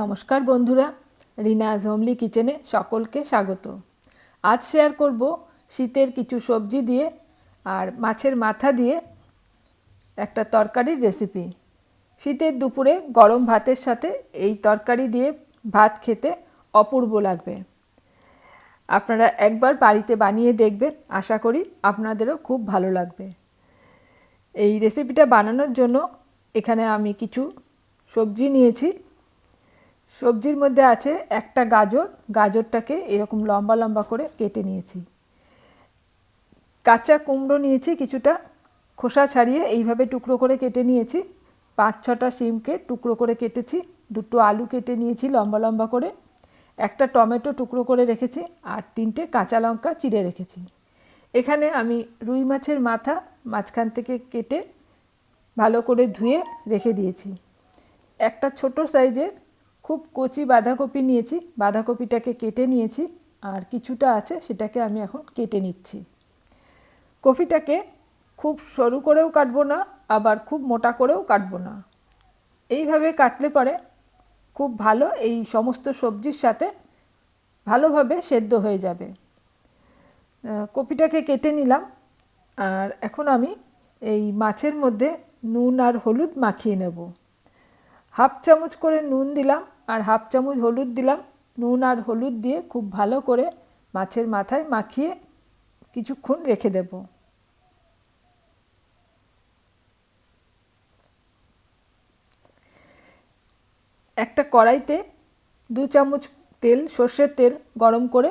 নমস্কার বন্ধুরা রিনাজ হোমলি কিচেনে সকলকে স্বাগত। আজ শেয়ার করব শীতের কিছু সবজি দিয়ে আর মাছের মাথা দিয়ে একটা তরকারির রেসিপি শীতের দুপুরে গরম ভাতের সাথে এই তরকারি দিয়ে ভাত খেতে অপূর্ব লাগবে। আপনারা একবার বাড়িতে বানিয়ে দেখবেন, আশা করি আপনাদেরও খুব ভালো লাগবে। এই রেসিপিটা বানানোর জন্য এখানে আমি কিছু সবজি নিয়েছি। সবজির মধ্যে আছে একটা গাজর, গাজরটাকে এরকম লম্বা লম্বা করে কেটে নিয়েছি। কাঁচা কুমড়ো নিয়েছি কিছুটা, খোসা ছাড়িয়ে এইভাবে টুকরো করে কেটে নিয়েছি। পাঁচ ছটা শিমকে টুকরো করে কেটেছি, দুটো আলু কেটে নিয়েছি লম্বা লম্বা করে। একটা টমেটো টুকরো করে রেখেছি আর তিনটে কাঁচা লঙ্কা চিড়ে রেখেছি। এখানে আমি রুই মাছের মাথা মাঝখান থেকে কেটে ভালো করে ধুয়ে রেখে দিয়েছি। একটা ছোট সাইজের খুব কচি বাঁধাকপি নিয়েছি, বাঁধাকপিটাকে কেটে নিয়েছি, আর কিছুটা আছে সেটাকে আমি এখন কেটে নিচ্ছি। কপিটাকে খুব সরু করেও কাটবো না, আবার খুব মোটা করেও কাটবো না। এইভাবে কাটলে পরে খুব ভালো এই সমস্ত সবজির সাথে ভালোভাবে সেদ্ধ হয়ে যাবে। কপিটাকে কেটে নিলাম, আর এখন আমি এই মাছের মধ্যে নুন আর হলুদ মাখিয়ে নেব। হাফ চামচ করে নুন দিলাম আর হাফ চামচ হলুদ দিলাম। নুন আর হলুদ দিয়ে খুব ভালো করে মাছের মাথায় মাখিয়ে কিছুক্ষণ রেখে দেব। একটা কড়াইতে দু চামচ তেল, সর্ষের তেল গরম করে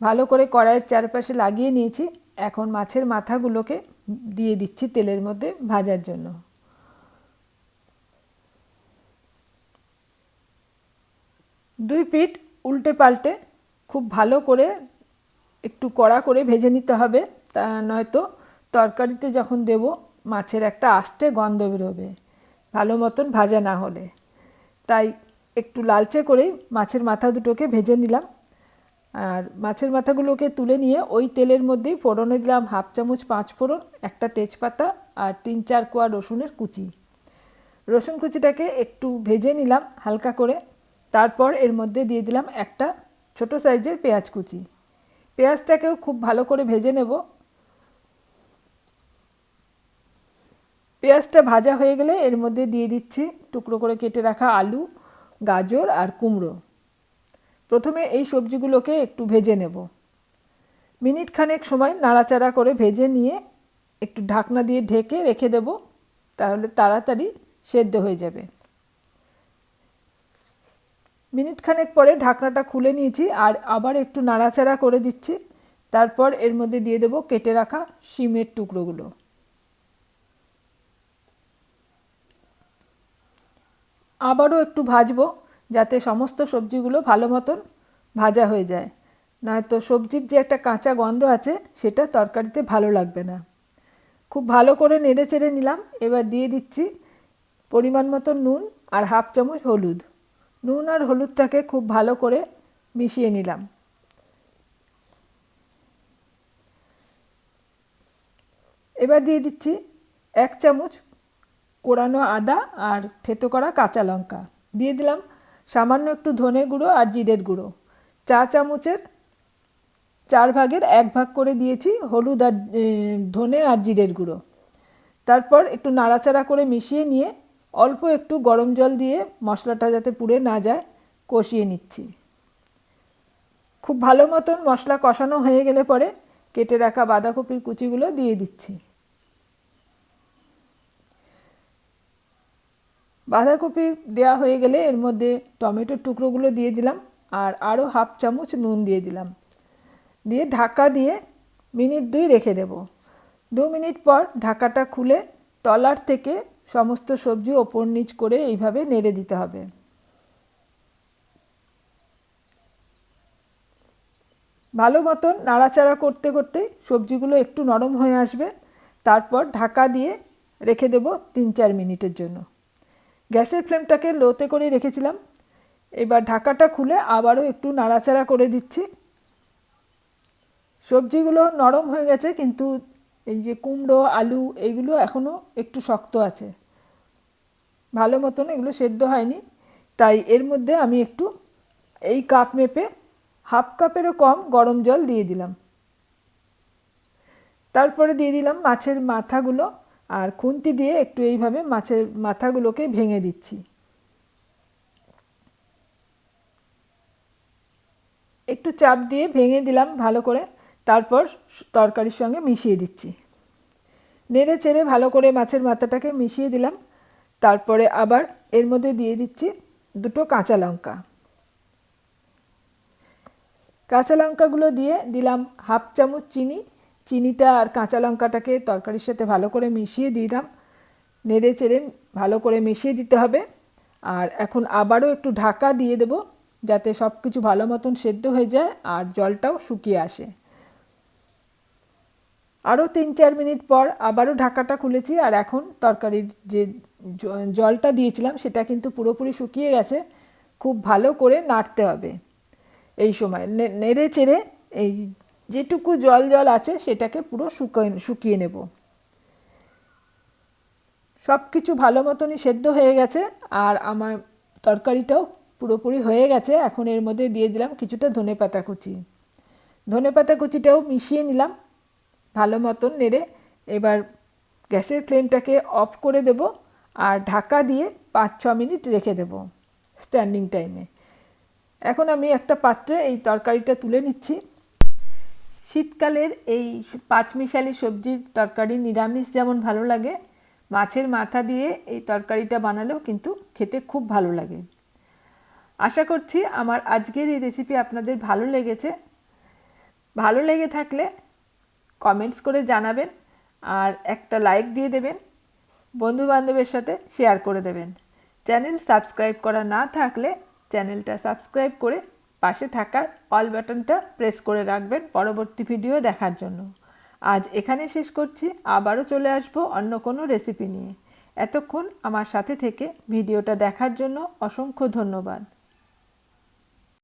ভালো করে কড়াইয়ের চারপাশে লাগিয়ে নিয়েছি। এখন মাছের মাথাগুলোকে দিয়ে দিচ্ছি তেলের মধ্যে ভাজার জন্য। দুই পিঠ উল্টে পাল্টে খুব ভালো করে একটু কড়া করে ভেজে নিতে হবে। তা নয়তো তরকারিতে যখন দেব, মাছের একটা আস্তে গন্ধ বেরোবে, ভালো মতন ভাজা না হলে। তাই একটু লালচে করেই মাছের মাথা দুটোকে ভেজে নিলাম। আর মাছের মাথাগুলোকে তুলে নিয়ে ওই তেলের মধ্যেই ফোড়নে দিলাম হাফ চামচ পাঁচ ফোড়ন, একটা তেজপাতা আর তিন চার কোয়া রসুনের কুচি। রসুন কুচিটাকে একটু ভেজে নিলাম হালকা করে। তারপর এর মধ্যে দিয়ে দিলাম একটা ছোট সাইজের পেঁয়াজ কুচি। পেঁয়াজটাকেও খুব ভালো করে ভেজে নেব। পেঁয়াজটা ভাজা হয়ে গেলে এর মধ্যে দিয়ে দিচ্ছি টুকরো করে কেটে রাখা আলু, গাজর আর কুমড়ো। প্রথমে এই সবজিগুলোকে একটু ভেজে নেব। মিনিট খানেক সময় নাড়াচাড়া করে ভেজে নিয়ে একটু ঢাকনা দিয়ে ঢেকে রেখে দেব, তাহলে তাড়াতাড়ি সেদ্ধ হয়ে যাবে। মিনিট খানেক পরে ঢাকনাটা খুলে নিয়েছি আর আবার একটু নাড়াচাড়া করে দিচ্ছি। তারপর এর মধ্যে দিয়ে দেবো কেটে রাখা শিমের টুকরোগুলো। আবারও একটু ভাজবো যাতে সমস্ত সবজিগুলো ভালো মতন ভাজা হয়ে যায়। নয়তো সবজির যে একটা কাঁচা গন্ধ আছে, সেটা তরকারিতে ভালো লাগবে না। খুব ভালো করে নেড়ে চেড়ে নিলাম। এবার দিয়ে দিচ্ছি পরিমাণ মতো নুন আর হাফ চামচ হলুদ। নুন আর হলুদটাকে খুব ভালো করে মিশিয়ে নিলাম। এবার দিয়ে দিচ্ছি এক চামচ কোরানো আদা আর থেতো করা কাঁচা লঙ্কা। দিয়ে দিলাম সামান্য একটু ধনে গুঁড়ো আর জিরের গুঁড়ো। চা চামচের চার ভাগের এক ভাগ করে দিয়েছি হলুদ আর ধনে আর জিরের গুঁড়ো। তারপর একটু নাড়াচাড়া করে মিশিয়ে নিয়ে অল্প একটু গরম জল দিয়ে মশলাটা যাতে পুড়ে না যায়, কষিয়ে নিচ্ছি। খুব ভালো মতন মশলা কষানো হয়ে গেলে পরে কেটে রাখা বাঁধাকপির কুচিগুলো দিয়ে দিচ্ছি। বাঁধাকপি দেওয়া হয়ে গেলে এর মধ্যে টমেটোর টুকরোগুলো দিয়ে দিলাম আর আরও হাফ চামচ নুন দিয়ে দিলাম। দিয়ে ঢাকা দিয়ে মিনিট দুই রেখে দেব। দু মিনিট পর ঢাকাটা খুলে তলার থেকে সমস্ত সবজি ওপর নিচ করে এইভাবে নেড়ে দিতে হবে। ভালো মতন নাড়াচাড়া করতে করতে সবজিগুলো একটু নরম হয়ে আসবে। তারপর ঢাকা দিয়ে রেখে দেব তিন চার মিনিটের জন্য। গ্যাসের ফ্লেমটাকে লোতে করে রেখেছিলাম। এবার ঢাকাটা খুলে আবারও একটু নাড়াচাড়া করে দিচ্ছি। সবজিগুলো নরম হয়ে গেছে, কিন্তু এই যে কুমড়ো, আলু এইগুলো এখনও একটু শক্ত আছে। ভালো মতন এগুলো সেদ্ধ হয়নি। তাই এর মধ্যে আমি একটু এই কাপ মেপে হাফ কাপেরও কম গরম জল দিয়ে দিলাম। তারপরে দিয়ে দিলাম মাছের মাথাগুলো আর খুন্তি দিয়ে একটু এইভাবে মাছের মাথাগুলোকে ভেঙে দিচ্ছি। একটু চাপ দিয়ে ভেঙে দিলাম ভালো করে। তারপর তরকারির সঙ্গে মিশিয়ে দিচ্ছি। নেড়ে চেড়ে ভালো করে মাছের মাথাটাকে মিশিয়ে দিলাম। তারপরে আবার এর মধ্যে দিয়ে দিচ্ছি দুটো কাঁচা লঙ্কা। কাঁচা লঙ্কাগুলো দিয়ে দিলাম হাফ চামচ চিনি। চিনিটা আর কাঁচা লঙ্কাটাকে তরকারির সাথে ভালো করে মিশিয়ে দিলাম। নেড়ে চেড়ে ভালো করে মিশিয়ে দিতে হবে। আর এখন আবারও একটু ঢাকা দিয়ে দেব যাতে সব কিছু ভালো মতন সেদ্ধ হয়ে যায় আর জলটাও শুকিয়ে আসে। আরও তিন চার মিনিট পর আবারও ঢাকাটা খুলেছি, আর এখন তরকারির যে জলটা দিয়েছিলাম সেটা কিন্তু পুরোপুরি শুকিয়ে গেছে। খুব ভালো করে নাড়তে হবে এই সময়। নেড়ে চেড়ে এই যেটুকু জল জল আছে সেটাকে পুরো শুকিয়ে শুকিয়ে নেব। সব কিছু ভালো মতনই সেদ্ধ হয়ে গেছে, আর আমার তরকারিটাও পুরোপুরি হয়ে গেছে। এখন এর মধ্যে দিয়ে দিলাম কিছুটা ধনে পাতা কুচি। ধনে পাতা কুচিটাও মিশিয়ে নিলাম। ভালো মতন নেড়ে এবার গ্যাসের ফ্লেমটাকে অফ করে দেব আর ঢাকা দিয়ে পাঁচ ছ মিনিট রেখে দেব স্ট্যান্ডিং টাইমে। এখন আমি একটা পাত্রে এই তরকারিটা তুলে নিচ্ছি। শীতকালের এই পাঁচমিশালি সবজির তরকারি নিরামিষ যেমন ভালো লাগে, মাছের মাথা দিয়ে এই তরকারিটা বানালেও কিন্তু খেতে খুব ভালো লাগে। আশা করছি আমার আজকের এই রেসিপি আপনাদের ভালো লেগেছে। ভালো লেগে থাকলে কমেন্টস করে জানাবেন আর একটা লাইক দিয়ে দেবেন। বন্ধু বান্ধবের সাথে শেয়ার করে দেবেন। চ্যানেল সাবস্ক্রাইব করা না থাকলে চ্যানেলটা সাবস্ক্রাইব করে পাশে থাকার অল বাটনটা প্রেস করে রাখবেন পরবর্তী ভিডিও দেখার জন্য। আজ এখানে শেষ করছি। আবারও চলে আসব অন্য কোনো রেসিপি নিয়ে। এতক্ষণ আমার সাথে থেকে ভিডিওটা দেখার জন্য অসংখ্য ধন্যবাদ।